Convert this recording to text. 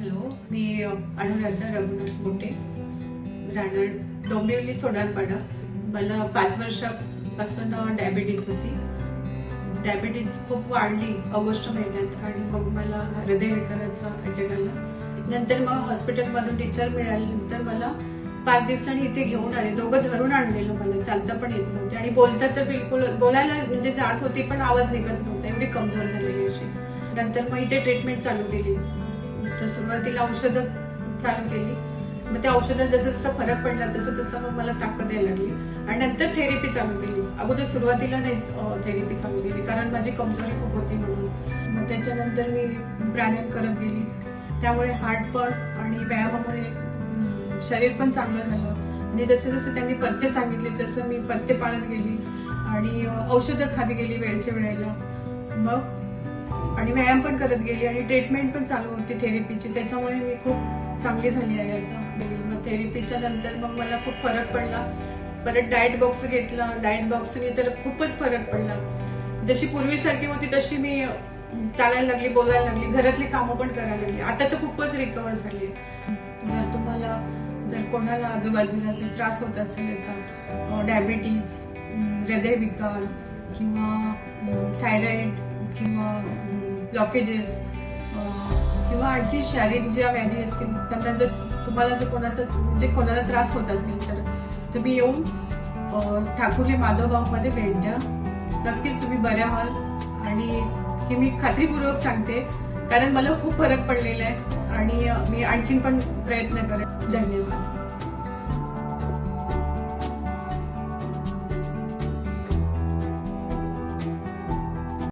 Hello मी अनुराधा रघुनाथ मोठे राहणार डोंबिवली सोनारपाडा. मला पाच वर्षापासून डायबिटीज होती. डायबिटीज खूप वाढली ऑगस्ट महिन्यात आणि मग मला हृदयविकाराचा अटॅक आला. नंतर मग हॉस्पिटलमधून डिस्चार्ज मिळाल्यानंतर मला पाच दिवसांनी इथे घेऊन आले. दोघं धरून आणलेलं मला. चालता पण येत नव्हते. आणि बोलता तर बिलकुल बोलायला म्हणजे जात होती पण आवाज निघत नव्हता. एवढी कमजोर झालेली अशी. नंतर मग इथे ट्रीटमेंट चालू केली. तर सुरुवातीला औषधं चालू केली. मग त्या औषधात जसं जसं फरक पडला तसं तसं मग मला ताकद यायला लागली. आणि नंतर थेरपी चालू केली. अगोदर सुरुवातीला नाही थेरपी चालू केली. कारण माझी कमजोरी खूप होती म्हणून. मग त्याच्यानंतर मी प्राणायाम करत गेली. त्यामुळे हार्ट पण आणि व्यायामामुळे शरीर पण चांगलं झालं. आणि जसं जसं त्यांनी पथ्य सांगितले तसं मी पथ्य पाळत गेली. आणि औषधं खात गेली वेळच्या वेळेला. मग आणि व्यायाम पण करत गेली आणि ट्रीटमेंट पण चालू होती थेरपीची त्याच्यामुळे मी खूप चांगली झाली आहे आता. मग थेरपीच्या नंतर मग मला खूप फरक पडला. परत डाएट बॉक्स घेतला. डाएट बॉक्सने तर खूपच फरक पडला. जशी पूर्वीसारखी होती तशी मी चालायला लागली बोलायला लागली घरातली कामं पण करायला लागली. आता तर खूपच रिकवर झाली जर तुम्हाला जर कोणाला आजूबाजूला जर त्रास होत असेल याचा डायबिटीज हृदयविकार किंवा थायरॉइड किंवा ब्लॉकेजेस किंवा आणखी शारीरिक ज्या व्याधी असतील त्यांना जर तुम्हाला जर कोणाचा म्हणजे कोणाला त्रास होत असेल तर तुम्ही येऊन ठाकूरले ठाकुर्ले भेट द्या. नक्कीच तुम्ही बऱ्या व्हाल. आणि हे मी खात्रीपूर्वक सांगते कारण मला खूप फरक पडलेला आहे. आणि मी आणखीन पण प्रयत्न करेन. धन्यवाद.